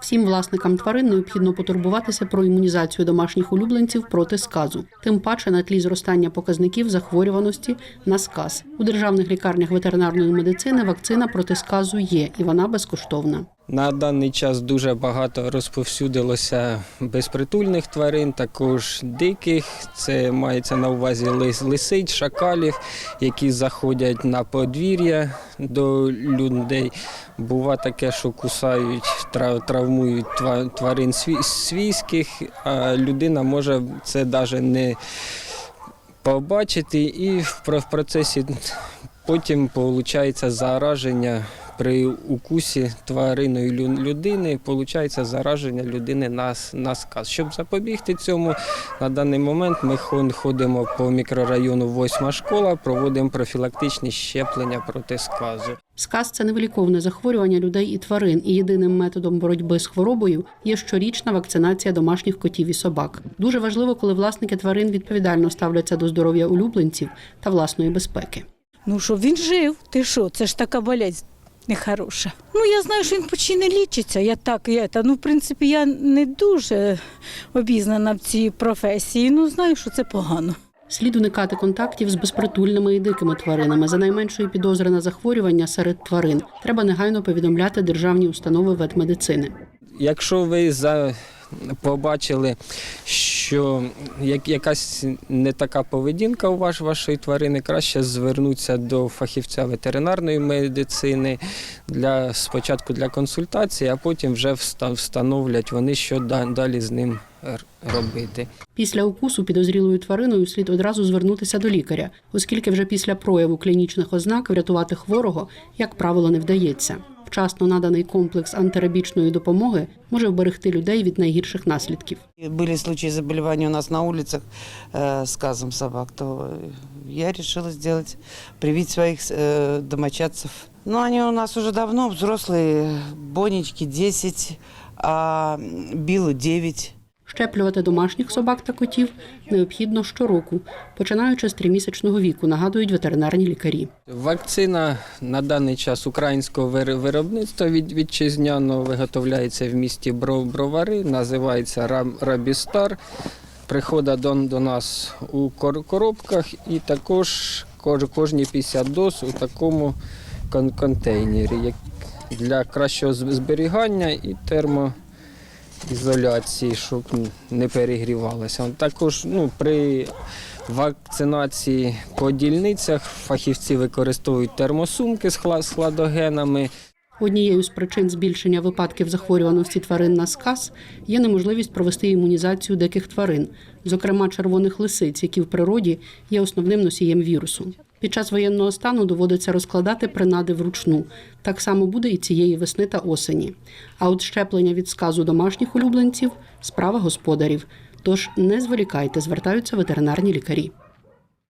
Всім власникам тварин необхідно потурбуватися про імунізацію домашніх улюбленців проти сказу, тим паче на тлі зростання показників захворюваності на сказ. У державних лікарнях ветеринарної медицини вакцина проти сказу є, і вона безкоштовна. На даний час дуже багато розповсюдилося безпритульних тварин, також диких. Це мається на увазі лис- лисиць, шакалів, які заходять на подвір'я до людей. Бува таке, що кусають, травмують тварин свійських, а людина може це навіть не побачити, і в процесі потім виходить зараження при укусі твариною лю- людини, виходить зараження людини на, на сказ. Щоб запобігти цьому, на даний момент ми ходимо по мікрорайону восьма школа, проводимо профілактичні щеплення проти сказу. Сказ це невиліковне захворювання людей і тварин, і єдиним методом боротьби з хворобою є щорічна вакцинація домашніх котів і собак. Дуже важливо, коли власники тварин відповідально ставляться до здоров'я улюбленців та власної безпеки. Ну, щоб він жив, ти що, це ж така болезнь нехороша. Ну, я знаю, що він почти не лічиться. Я так, я, та, ну, в принципі, я не дуже обізнана в цій професії, ну знаю, що це погано. Слід уникати контактів з безпритульними і дикими тваринами. За найменшої підозри на захворювання серед тварин треба негайно повідомляти державні установи ветмедицини. Якщо ви за побачили, що як, якась не така поведінка у ваш, вашої тварини, краще звернутися до фахівця ветеринарної медицини для спочатку для консультації, а потім вже вста- встановлять вони, що далі з ним робити. Після укусу підозрілою твариною слід одразу звернутися до лікаря, оскільки вже після прояву клінічних ознак врятувати хворого, як правило, не вдається Вчасно наданий комплекс антирабічної допомоги може вберегти людей від найгірших наслідків. Были случаи заболевания у нас на улицах э, с казом собак, то я решила сделать, привить своих э, домочадцев. Но они у нас уже давно взрослые, Бонечки 10, а Биллу 9. Щеплювати домашніх собак та котів необхідно щороку, починаючи з тримісячного віку, нагадують ветеринарні лікарі. Вакцина на даний час українського виробництва від вітчизняного виготовляється в місті Бровари, називається Рабістар. Приходить до, до нас у коробках і також кожні 50 доз у такому кон- контейнері для кращого зберігання і термоізоляції, щоб не перегрівалося. Також ну, при вакцинації по дільницях фахівці використовують термосумки з хладогенами. Однією з причин збільшення випадків захворюваності тварин на сказ є неможливість провести імунізацію диких тварин, зокрема червоних лисиць, які в природі є основним носієм вірусу. Під час воєнного стану доводиться розкладати принади вручну. Так само буде і цієї весни та осені. А от щеплення від сказу домашніх улюбленців справа господарів. Тож не зволікайте, звертаються ветеринарні лікарі.